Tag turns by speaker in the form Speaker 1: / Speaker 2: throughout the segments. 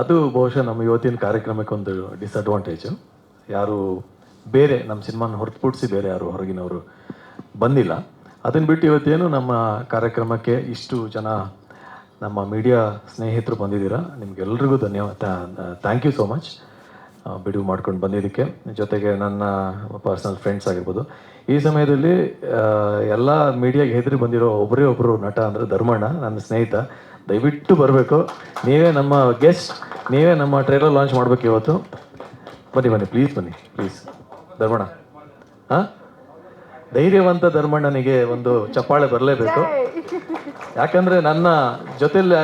Speaker 1: ಅದು ಬಹುಶಃ ನಮ್ಮ ಇವತ್ತಿನ ಕಾರ್ಯಕ್ರಮಕ್ಕೆ ಒಂದು ಡಿಸ್ಅಡ್ವಾಂಟೇಜು ಯಾರು ಬೇರೆ ನಮ್ಮ ಸಿನಿಮಾನ ಹೊರತುಪಡಿಸಿ ಬೇರೆ ಯಾರು ಹೊರಗಿನವರು ಬಂದಿಲ್ಲ. ಅದನ್ನು ಬಿಟ್ಟು ಇವತ್ತೇನು ನಮ್ಮ ಕಾರ್ಯಕ್ರಮಕ್ಕೆ ಇಷ್ಟು ಜನ ನಮ್ಮ ಮೀಡಿಯಾ ಸ್ನೇಹಿತರು ಬಂದಿದ್ದೀರಾ? ನಿಮ್ಗೆಲ್ರಿಗೂ ಧನ್ಯವಾದ. ಥ್ಯಾಂಕ್ ಯು ಸೋ ಮಚ್ ಬಿಡುವು ಮಾಡ್ಕೊಂಡು ಬಂದಿದ್ದಕ್ಕೆ. ಜೊತೆಗೆ ನನ್ನ ಪರ್ಸನಲ್ ಫ್ರೆಂಡ್ಸ್ ಆಗಿರ್ಬೋದು. ಈ ಸಮಯದಲ್ಲಿ ಎಲ್ಲ ಮೀಡಿಯಾಗೆ ಹೆದರಿ ಬಂದಿರೋ ಒಬ್ಬರೇ ಒಬ್ಬರು ನಟ ಅಂದರೆ ಧರ್ಮಣ್ಣ, ನನ್ನ ಸ್ನೇಹಿತ. ದಯವಿಟ್ಟು ಬರಬೇಕು. ನೀವೇ ನಮ್ಮ ಗೆಸ್ಟ್ ನೀವೇ ನಮ್ಮ ಟ್ರೈಲರ್ ಲಾಂಚ್ ಮಾಡಬೇಕು ಇವತ್ತು. ಬನ್ನಿ ಬನ್ನಿ ಪ್ಲೀಸ್ ಬನ್ನಿ ಪ್ಲೀಸ್ ಧರ್ಮಣ್ಣ. ಹಾಂ? ಧೈರ್ಯವಂತ ಧರ್ಮಣ್ಣನಿಗೆ ಒಂದು ಚಪ್ಪಾಳೆ ಬರಲೇಬೇಕು. ಯಾಕಂದ್ರೆ ನನ್ನ ಜೊತೆಲಿ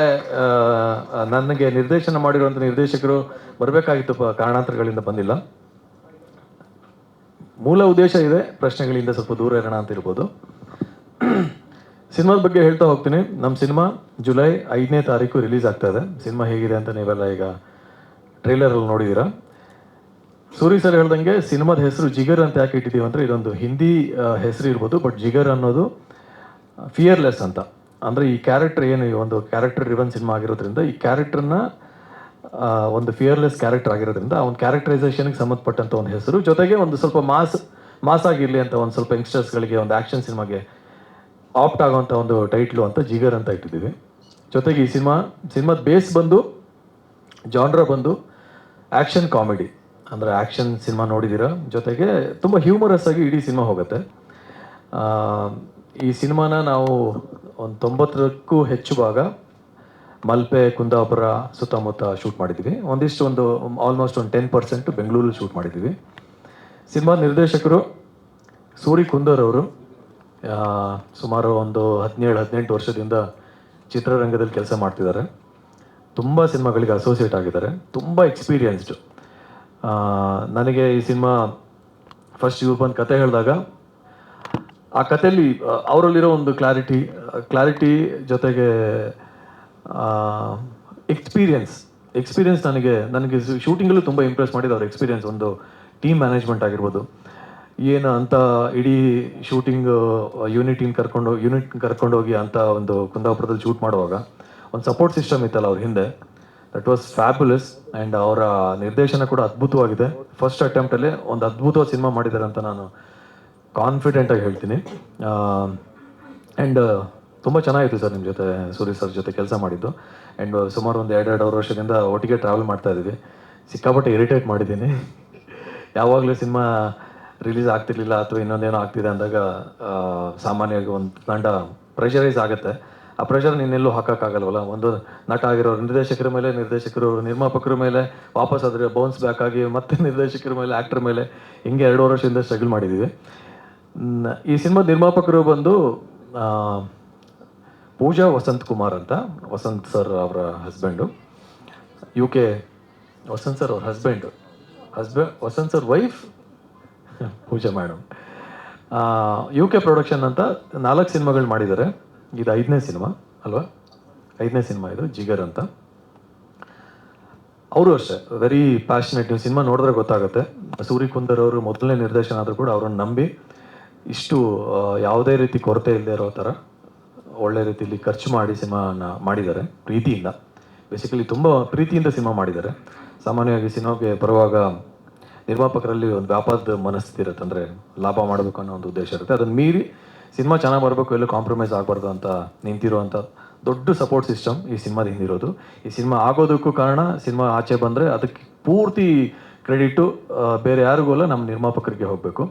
Speaker 1: ನನಗೆ ನಿರ್ದೇಶನ ಮಾಡಿರುವಂಥ ನಿರ್ದೇಶಕರು ಬರಬೇಕಾಗಿತ್ತು ಕಾರಣಾಂತರಗಳಿಂದ ಬಂದಿಲ್ಲ. ಮೂಲ ಉದ್ದೇಶ ಇದೆ, ಪ್ರಶ್ನೆಗಳಿಂದ ಸ್ವಲ್ಪ ದೂರ ಇರೋಣ ಅಂತ ಇರ್ಬೋದು. ಸಿನಿಮಾದ ಬಗ್ಗೆ ಹೇಳ್ತಾ ಹೋಗ್ತೀನಿ. ನಮ್ಮ ಸಿನಿಮಾ ಜುಲೈ ಐದನೇ ತಾರೀಕು ರಿಲೀಸ್ ಆಗ್ತಾ ಇದೆ. ಸಿನಿಮಾ ಹೇಗಿದೆ ಅಂತ ನೀವೆಲ್ಲ ಈಗ ಟ್ರೈಲರಲ್ಲಿ ನೋಡಿದ್ದೀರಾ ಸೂರಿ ಸರ್ ಹೇಳ್ದಂಗೆ ಸಿನಿಮಾದ ಹೆಸರು ಜಿಗರ್ ಅಂತ ಯಾಕೆ ಇಟ್ಟಿದ್ದೀವಿ ಅಂದರೆ ಇದೊಂದು ಹಿಂದಿ ಹೆಸರು ಇರ್ಬೋದು, ಬಟ್ ಜಿಗರ್ ಅನ್ನೋದು ಫಿಯರ್ಲೆಸ್ ಅಂತ. ಅಂದರೆ ಈ ಕ್ಯಾರೆಕ್ಟರ್ ಏನು, ಈ ಒಂದು ಕ್ಯಾರೆಕ್ಟರ್ ರಿವನ್ ಸಿನಿಮಾ ಆಗಿರೋದ್ರಿಂದ ಈ ಕ್ಯಾರೆಕ್ಟರ್ನ ಒಂದು ಫಿಯರ್ಲೆಸ್ ಕ್ಯಾರೆಕ್ಟರ್ ಆಗಿರೋದ್ರಿಂದ ಅವ್ನ ಕ್ಯಾರೆಕ್ಟರೈಸೇಷನ್ಗೆ ಸಂಬಂಧಪಟ್ಟಂಥ ಒಂದು ಹೆಸರು. ಜೊತೆಗೆ ಒಂದು ಸ್ವಲ್ಪ ಮಾಸ್ ಮಾಸ್ ಆಗಿರಲಿ ಅಂತ ಒಂದು ಸ್ವಲ್ಪ ಯಂಗ್ಸ್ಟರ್ಸ್ಗಳಿಗೆ ಒಂದು ಆ್ಯಕ್ಷನ್ ಸಿನಿಮಾಗೆ ಆಪ್ಟ್ ಆಗೋಂಥ ಒಂದು ಟೈಟ್ಲು ಅಂತ ಜಿಗರ್ ಅಂತ ಇಟ್ಟಿದ್ದೀವಿ. ಜೊತೆಗೆ ಈ ಸಿನಿಮಾ, ಸಿನಿಮಾದ ಬೇಸ್ ಬಂದು ಜಾನ್ರ ಬಂದು ಆ್ಯಕ್ಷನ್ ಕಾಮಿಡಿ ಅಂದರೆ ಆ್ಯಕ್ಷನ್ ಸಿನಿಮಾ ನೋಡಿದ್ದೀರಾ ಜೊತೆಗೆ ತುಂಬ ಹ್ಯೂಮರಸ್ ಆಗಿ ಇಡೀ ಸಿನಿಮಾ ಹೋಗುತ್ತೆ. ಈ ಸಿನಿಮಾನ ನಾವು ಒಂದು ತೊಂಬತ್ತಕ್ಕೂ ಹೆಚ್ಚು ಭಾಗ ಮಲ್ಪೆ, ಕುಂದಾಪುರ ಸುತ್ತಮುತ್ತ ಶೂಟ್ ಮಾಡಿದ್ದೀವಿ ಒಂದಿಷ್ಟು ಒಂದು ಆಲ್ಮೋಸ್ಟ್ ಒಂದು ಟೆನ್ ಪರ್ಸೆಂಟ್ ಬೆಂಗಳೂರಲ್ಲಿ ಶೂಟ್ ಮಾಡಿದ್ದೀವಿ ಸಿನಿಮಾ ನಿರ್ದೇಶಕರು ಸೂರಿ ಕುಂದರ್ ಅವರು ಸುಮಾರು ಒಂದು ಹದಿನೇಳು, ಹದಿನೆಂಟು ವರ್ಷದಿಂದ ಚಿತ್ರರಂಗದಲ್ಲಿ ಕೆಲಸ ಮಾಡ್ತಿದ್ದಾರೆ. ತುಂಬ ಸಿನಿಮಾಗಳಿಗೆ ಅಸೋಸಿಯೇಟ್ ಆಗಿದ್ದಾರೆ. ತುಂಬ ಎಕ್ಸ್ಪೀರಿಯನ್ಸ್ಡ್ ನನಗೆ ಈ ಸಿನಿಮಾ ಫಸ್ಟ್ ಇವ್ರು ಕತೆ ಹೇಳಿದಾಗ ಆ ಕಥೆಯಲ್ಲಿ ಅವರಲ್ಲಿರೋ ಒಂದು ಕ್ಲಾರಿಟಿ ಕ್ಲಾರಿಟಿ ಜೊತೆಗೆ ಎಕ್ಸ್ಪೀರಿಯನ್ಸ್ ಎಕ್ಸ್ಪೀರಿಯನ್ಸ್ ನನಗೆ ನನಗೆ ಶೂಟಿಂಗಲ್ಲೂ ತುಂಬ ಇಂಪ್ರೆಸ್ ಮಾಡಿದ್ದು ಅವ್ರ ಎಕ್ಸ್ಪೀರಿಯನ್ಸ್ ಒಂದು ಟೀಮ್ ಮ್ಯಾನೇಜ್ಮೆಂಟ್ ಆಗಿರ್ಬೋದು. ಏನು ಅಂತ ಇಡೀ ಶೂಟಿಂಗ್ ಯೂನಿಟ್ ಟೀಮ್ ಕರ್ಕೊಂಡು ಯೂನಿಟ್ ಕರ್ಕೊಂಡೋಗಿ ಅಂತ ಒಂದು ಕುಂದಾಪುರದಲ್ಲಿ ಶೂಟ್ ಮಾಡುವಾಗ ಒಂದು ಸಪೋರ್ಟ್ ಸಿಸ್ಟಮ್ ಇತ್ತಲ್ಲ ಅವ್ರ ಹಿಂದೆ. ದಟ್ ವಾಸ್ ಫ್ಯಾಬುಲಸ್ ಆ್ಯಂಡ್ ಅವರ ನಿರ್ದೇಶನ ಕೂಡ ಅದ್ಭುತವಾಗಿದೆ. ಫಸ್ಟ್ ಅಟೆಂಪ್ಟಲ್ಲಿ ಒಂದು ಅದ್ಭುತವಾದ ಸಿನಿಮಾ ಮಾಡಿದ್ದಾರೆ ಅಂತ ನಾನು ಕಾನ್ಫಿಡೆಂಟಾಗಿ ಹೇಳ್ತೀನಿ. ಆ್ಯಂಡ್ ತುಂಬ ಚೆನ್ನಾಗಿತ್ತು ಸರ್ ನಿಮ್ಮ ಜೊತೆ ಸೂರ್ಯ ಸರ್ ಜೊತೆ ಕೆಲಸ ಮಾಡಿದ್ದು. ಆ್ಯಂಡ್ ಸುಮಾರು ಒಂದು ಎರಡು ಎರಡು ವರ್ಷದಿಂದ ಒಟ್ಟಿಗೆ ಟ್ರಾವೆಲ್ ಮಾಡ್ತಾ ಇದ್ದೀವಿ. ಸಿಕ್ಕಾಪಟ್ಟೆ ಇರಿಟೇಟ್ ಮಾಡಿದ್ದೀನಿ. ಯಾವಾಗಲೂ ಸಿನಿಮಾ ರಿಲೀಸ್ ಆಗ್ತಿರ್ಲಿಲ್ಲ ಅಥವಾ ಇನ್ನೊಂದೇನೋ ಆಗ್ತಿದೆ ಅಂದಾಗ ಸಾಮಾನ್ಯವಾಗಿ ಒಂದು ತಂಡ ಪ್ರೆಷರೈಸ್ ಆಗುತ್ತೆ. ಆ ಪ್ರೆಷರ್ ನೀನೆಲ್ಲೂ ಹಾಕೋಕ್ಕಾಗಲ್ವಲ್ಲ? ಒಂದು ನಟ ಆಗಿರೋ ನಿರ್ದೇಶಕರ ಮೇಲೆ, ನಿರ್ದೇಶಕರು ನಿರ್ಮಾಪಕರ ಮೇಲೆ, ವಾಪಸ್ ಆದರೆ ಬೌನ್ಸ್ ಬ್ಯಾಕ್ ಆಗಿ ಮತ್ತೆ ನಿರ್ದೇಶಕರ ಮೇಲೆ ಆ್ಯಕ್ಟರ್ ಮೇಲೆ ಹಿಂಗೆ ಎರಡು ವರ್ಷದಿಂದ ಸ್ಟ್ರಗಲ್ ಮಾಡಿದ್ದೀವಿ. ಈ ಸಿನಿಮಾ ನಿರ್ಮಾಪಕರು ಬಂದು ಪೂಜಾ ವಸಂತ್ ಕುಮಾರ್ ಅಂತ, ವಸಂತ್ ಸರ್ ಅವರ husband U K Vasanth sir ಅವ್ರ husband husband Vasanth sir wife Pooja madam U K production ಅಂತ ನಾಲ್ಕು ಸಿನಿಮಾಗಳು ಮಾಡಿದ್ದಾರೆ ಇದು ಐದನೇ ಸಿನಿಮಾ, ಅಲ್ವಾ? ಐದನೇ ಸಿನಿಮಾ ಇದು, ಜಿಗರ್ ಅಂತ. ಅವರು ಅಷ್ಟೇ ವೆರಿ ಪ್ಯಾಷನೇಟ್ ನೀವು ಸಿನಿಮಾ ನೋಡಿದ್ರೆ ಗೊತ್ತಾಗುತ್ತೆ. ಸೂರಿ ಕುಂದರ್ ಅವರು ಮೊದಲನೇ ನಿರ್ದೇಶನ ಆದರೂ ಕೂಡ ಅವರನ್ನು ನಂಬಿ ಇಷ್ಟು ಯಾವುದೇ ರೀತಿ ಕೊರತೆ ಇಲ್ಲದೆ ಇರೋ ಥರ ಒಳ್ಳೆ ರೀತಿಯಲ್ಲಿ ಖರ್ಚು ಮಾಡಿ ಸಿನಿಮಾನ ಮಾಡಿದ್ದಾರೆ, ಪ್ರೀತಿಯಿಂದ. ಬೇಸಿಕಲಿ ತುಂಬ ಪ್ರೀತಿಯಿಂದ ಸಿನಿಮಾ ಮಾಡಿದ್ದಾರೆ. ಸಾಮಾನ್ಯವಾಗಿ ಸಿನಿಮಾಗೆ ಬರುವಾಗ ನಿರ್ಮಾಪಕರಲ್ಲಿ ಒಂದು ವ್ಯಾಪಾರದ ಮನಸ್ಥಿತಿ ಇರುತ್ತೆ ಅಂದರೆ ಲಾಭ ಮಾಡಬೇಕು ಅನ್ನೋ ಒಂದು ಉದ್ದೇಶ ಇರುತ್ತೆ. ಅದನ್ನು ಮೀರಿ ಸಿನಿಮಾ ಚೆನ್ನಾಗಿ ಬರಬೇಕು, ಎಲ್ಲೂ ಕಾಂಪ್ರಮೈಸ್ ಆಗಬಾರ್ದು ಅಂತ ನಿಂತಿರುವಂಥ ದೊಡ್ಡ ಸಪೋರ್ಟ್ ಸಿಸ್ಟಮ್ ಈ ಸಿನಿಮಾದ ಹಿಂದಿರೋದು. ಈ ಸಿನಿಮಾ ಆಗೋದಕ್ಕೂ ಕಾರಣ ಸಿನಿಮಾ ಆಚೆ ಬಂದರೆ ಅದಕ್ಕೆ ಪೂರ್ತಿ ಕ್ರೆಡಿಟು ಬೇರೆ ಯಾರಿಗೂ ಅಲ್ಲ, ನಮ್ಮ ನಿರ್ಮಾಪಕರಿಗೆ ಹೋಗಬೇಕು.